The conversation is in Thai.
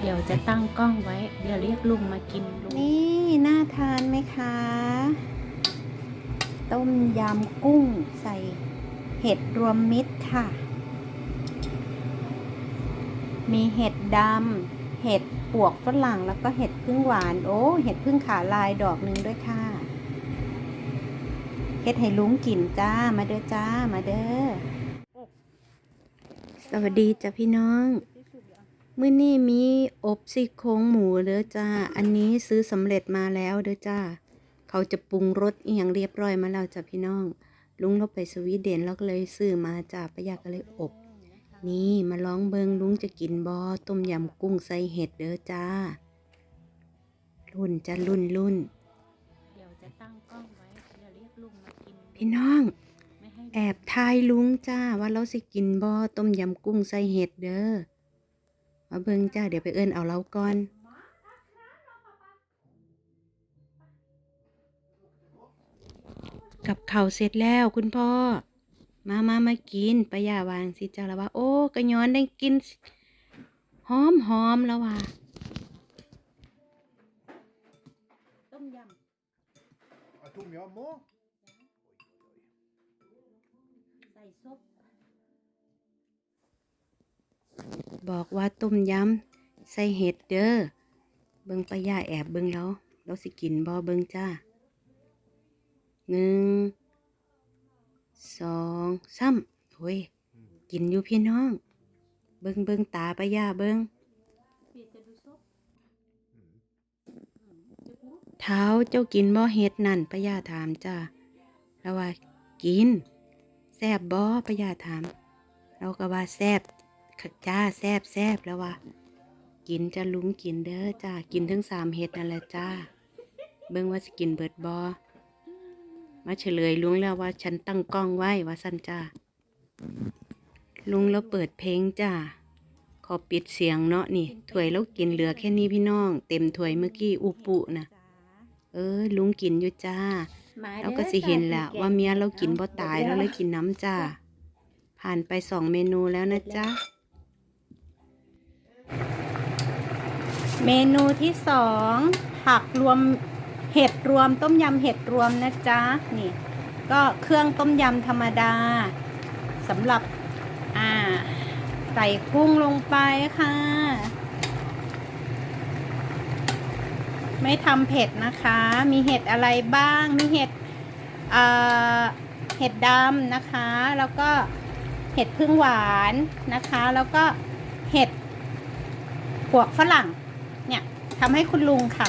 เดี๋ยวจะตั้งกล้องไว้ เดี๋ยวเรียกลุงมากินลุงนี่ น่าทานไหมคะ ต้มยำกุ้งใส่เห็ดรวมมิตรค่ะ มีเห็ดดำ เห็ดปวกฝรั่งแล้วก็เห็ดพึ่งหวาน โอ้ เห็ดพึ่งขาลายดอกหนึ่งด้วยค่ะเห็ดให้ลุงกินจ้า มาเด้อจ้า มาเด้อ สวัสดีจ้ะพี่น้อง มื้อนี้มีอบซี่โครงหมูเด้อจ้า อันนี้ซื้อสำเร็จมาแล้วเด้อจ้า เขาจะปรุงรสอหย่างเรียบร้อยมาแล้วจ้ะพี่น้อง ลุงเราไปสวีเดนแล้วก็เลยซื้อมาจ้าประหยัดก็เลยอบ นี่มาลองเบิงลุงจะกินบอต้มยำกุ้งใส่เห็ดเด้อจ้า รุ่นจ้ารุ่นรุ่นเดี๋ยวจะตั้งกล้องไว้เดี๋ยวเรียกลุงมากิน พี่น้องไม่ให้แอบทายลุงจ้าว่าเราสิกินบอต้มยำกุ้งใส่เห็ดเด้อ มาเบิงจ้า เดี๋ยวไปเอิ้นเอาเราก่อนกับข้าวเสร็จแล้วคุณพ่อ มามามากินปะย่าวางสิจ้าแล้วว่า โอ้กระย้อนได้กิน หอมหอมแล้วว่าต้มย Ah, tom yum òg? ำใส่ซุป บอกว่าต้มยำใส่เห็ดเด้อเบิงปะย่าแอบเบิงแล้วเราสิกินบ่เบิงจ้าหนึ่งสองสามโอ้ยกินอยู่พี่น้อง เบิงเบิงตาปะย่าเบิงพี่จะดูซุปเท้าเจ้ากินบ่เห็ดนั่นปะย่าถามจ้าแล้วว่ากินแซบบ่ปะย่าถาม เราก็ว่าแซบ ค่ะจ้าแซบแซบแล้วว่ากินจะลุงกินเด้อจ้ากินทั้งสามเห็ดนั่นแหละจ้า เบิ่งว่าสิกินเบิดบอมาเฉลยลุงแล้วว่าฉันตั้งกล้องไว้ว่าสั้นจ้าลุงแล้วเปิดเพลงจ้าขอปิดเสียงเนาะนี่ถ้วยแล้วกินเหลือแค่นี้พี่น้อง เต็มถ้วยเมื่อกี้อุปุนะเออ ลุงกินอยู่จ้ามาด้อเราก็สิเห็นแหละจ้ว่าเมียเรากินบ่ตายเราเลยกินน้ำจ้าผ่านไปสองเมนูแล้วนะจ๊ะ เมนูที่สองผักรวมเห็ดรวมต้มยำเห็ดรวมนะจ๊ะนี่ก็เครื่องต้มยำธรรมดาสำหรับอ่าใส่กุ้งลงไปค่ะ ไม่ทำเผ็ดนะคะ มีเห็ดอะไรบ้าง มีเห็ดเห็ดดำนะคะ แล้วก็เห็ดพึ่งหวานนะคะ แล้วก็เห็ดปวกฝรั่ง เนี่ยทำให้คุณลุงค่ะ